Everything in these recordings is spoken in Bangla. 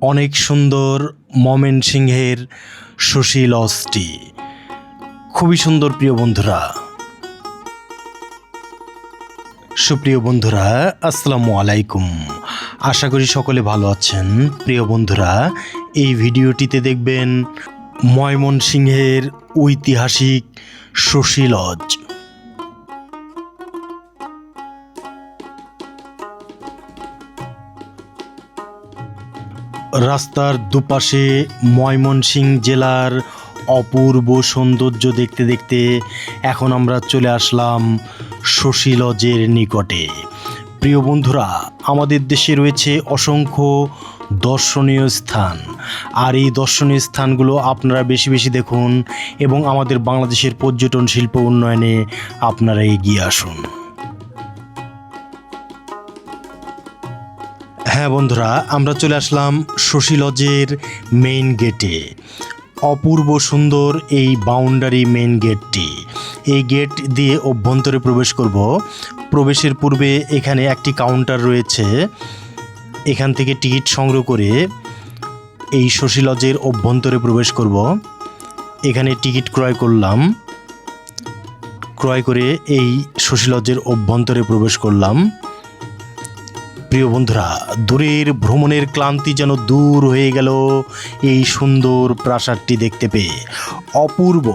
অনেক সুন্দর মমেন সিংহের সুশী লজটি খুবই সুন্দর প্রিয় বন্ধুরা। সুপ্রিয় বন্ধুরা, আসসালামু আলাইকুম। আশা করি সকলে ভালো আছেন। প্রিয় বন্ধুরা, এই ভিডিওটিতে দেখবেন ময়মনসিংহের ঐতিহাসিক শশী রাস্তার দুপাশে ময়মনসিংহ জেলার অপূর্ব সৌন্দর্য দেখতে দেখতে এখন আমরা চলে আসলাম শশী নিকটে। প্রিয় বন্ধুরা, আমাদের দেশে রয়েছে অসংখ্য দর্শনীয় স্থান। আর এই দর্শনীয় স্থানগুলো আপনারা বেশি বেশি দেখুন এবং আমাদের বাংলাদেশের পর্যটন শিল্প উন্নয়নে আপনারা এগিয়ে আসুন। হ্যাঁ বন্ধুরা, আমরা চলে আসলাম শশী লজের মেইন গেটে অপূর্ব সুন্দর এই বাউন্ডারি মেইন গেটটি এই গেট দিয়ে অভ্যন্তরে প্রবেশ করব। প্রবেশের পূর্বে এখানে একটি কাউন্টার রয়েছে। এখান থেকে টিকিট সংগ্রহ করে এই শশী লজের অভ্যন্তরে প্রবেশ করব। এখানে টিকিট ক্রয় করলাম। ক্রয় করে এই শশী লজের অভ্যন্তরে প্রবেশ করলাম। প্রিয় বন্ধুরা, দূরের ভ্রমণের ক্লান্তি যেন দূর হয়ে গেল এই সুন্দর প্রাসাদটি দেখতে পেয়ে। অপূর্ব।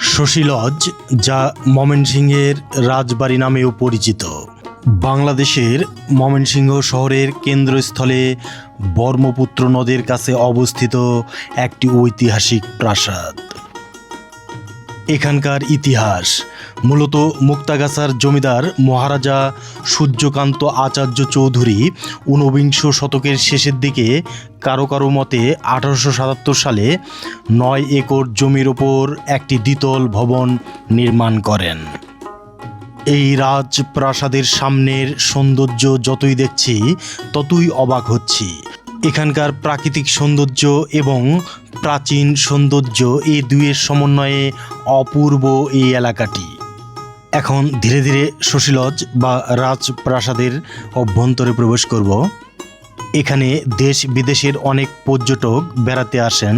শশী লজ, যা ময়মনসিংহের রাজবাড়ি নামেও পরিচিত, বাংলাদেশের ময়মনসিংহ শহরের কেন্দ্রস্থলে বর্মপুত্র নদের কাছে অবস্থিত একটি ঐতিহাসিক প্রাসাদ। এখানকার ইতিহাস। মূলত মুক্তাগাছার জমিদার মহারাজা সূর্যকান্ত আচার্য চৌধুরী ঊনবিংশ শতকের শেষের দিকে কারও কারও মতে আঠারোশো সাতাত্তর সালে নয় একর জমির ওপর একটি দ্বিতল ভবন নির্মাণ করেন। এই রাজপ্রাসাদের সামনের সৌন্দর্য যতই দেখছি, ততই অবাক হচ্ছি। এখানকার প্রাকৃতিক সৌন্দর্য এবং প্রাচীন সৌন্দর্য এই দুইয়ের সমন্বয়ে অপূর্ব এই এলাকাটি। এখন ধীরে ধীরে শশীলজ বা রাজপ্রাসাদের অভ্যন্তরে প্রবেশ করব। এখানে দেশ বিদেশের অনেক পর্যটক বেড়াতে আসেন।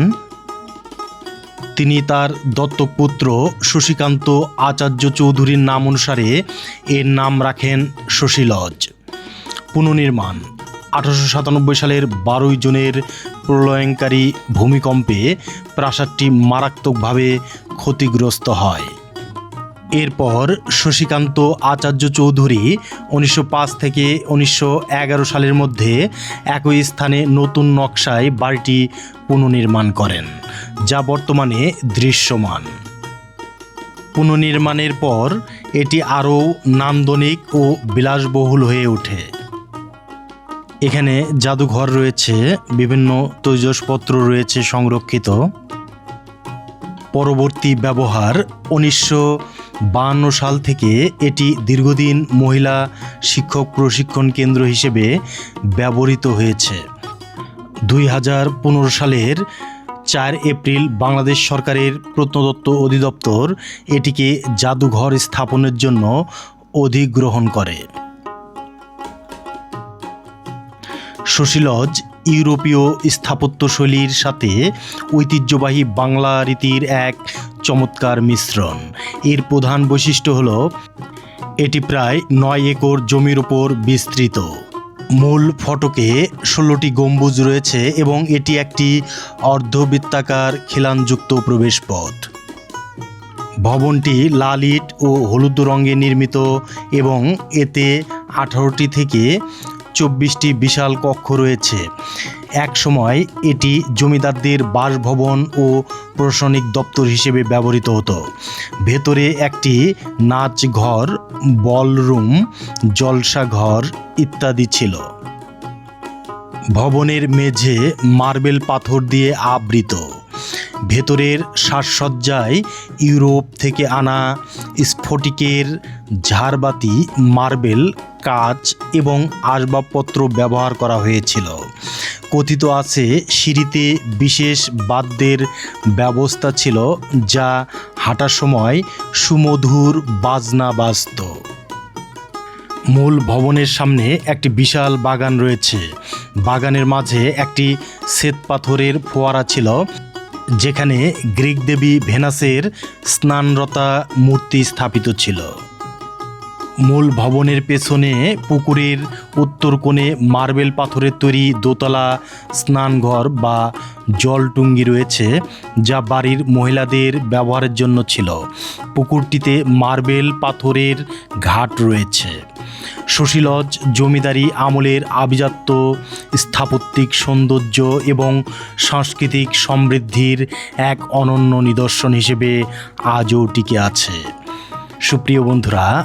তিনি তার দত্তক পুত্র শশীকান্ত আচার্য চৌধুরীর নাম অনুসারে এর নাম রাখেন শশী লজ পুনর্নির্মাণ, আঠারোশো সাতানব্বই সালের বারোই জুনের প্রলয়ঙ্কারী ভূমিকম্পে প্রাসাদটি মারাত্মকভাবে ক্ষতিগ্রস্ত হয়। এরপর শশীকান্ত আচার্য চৌধুরী উনিশশো পাঁচ থেকে উনিশশো এগারো সালের মধ্যে একই স্থানে নতুন নকশায় বাড়িটি পুনর্নির্মাণ করেন, যা বর্তমানে দৃশ্যমান। পুনর্নির্মাণের পর এটি আরও নান্দনিক ও বিলাসবহুল হয়ে ওঠে। এখানে জাদুঘর রয়েছে, বিভিন্ন তৈজসপত্র রয়েছে সংরক্ষিত। পরবর্তী ব্যবহার উনিশশো সাল থেকে এটি দীর্ঘদিন মহিলা শিক্ষক প্রশিক্ষণ কেন্দ্র হিসেবে ব্যবহৃত হয়েছে। দুই হাজার পনেরো সালের চার এপ্রিল বাংলাদেশ সরকারের প্রত্নতত্ত্ব অধিদপ্তর এটিকে জাদুঘর স্থাপনের জন্য অধিগ্রহণ করে। শশীলজ ইউরোপীয় স্থাপত্যশৈলীর সাথে ঐতিহ্যবাহী বাংলা রীতির এক চমৎকার মিশ্রণ। এর প্রধান বৈশিষ্ট্য হল, এটি প্রায় নয় একর জমির ওপর বিস্তৃত। মূল ফটকে ষোলোটি গম্বুজ রয়েছে এবং এটি একটি অর্ধবৃত্তাকার খিলানযুক্ত প্রবেশপথ। ভবনটি লাল ইট ও হলুদ রঙে নির্মিত এবং এতে আঠারোটি থেকে চব্বিশটি বিশাল কক্ষ রয়েছে। এক সময় এটি জমিদারদের বাসভবন ও প্রশাসনিক দপ্তর হিসেবে ব্যবহৃত হতো। ভেতরে একটি নাচ ঘর, বলরুম, জলসা ঘর ইত্যাদি ছিল। ভবনের মেঝে মার্বেল পাথর দিয়ে আবৃত। ভেতরের সাজসজ্জায় ইউরোপ থেকে আনা স্ফটিকের ঝাড়বাতি, মার্বেল কাচ এবং আসবাবপত্র ব্যবহার করা হয়েছিল। কথিত আছে, সিঁড়িতে বিশেষ বাদ্যের ব্যবস্থা ছিল যা হাঁটার সময় সুমধুর বাজনা বাজত। মূল ভবনের সামনে একটি বিশাল বাগান রয়েছে। বাগানের মাঝে একটি শ্বেত পাথরের ফোয়ারা ছিল, যেখানে গ্রিক দেবী ভেনাসের স্নানরতা মূর্তি স্থাপিত ছিল। মূল ভবনের পেছনে পুকুরের উত্তর কোণে মার্বেল পাথরের তৈরি দোতলা, স্নানঘর বা জলটুঙ্গি রয়েছে, যা বাড়ির মহিলাদের ব্যবহারের জন্য ছিল। পুকুরটিতে মার্বেল পাথরের ঘাট রয়েছে। সুশীলজ, জমিদারি আমলের আভিজাত্য, স্থাপত্যিক সৌন্দর্য এবং সাংস্কৃতিক সমৃদ্ধির এক অনন্য নিদর্শন হিসেবে আজও টিকে আছে। সুপ্রিয় বন্ধুরা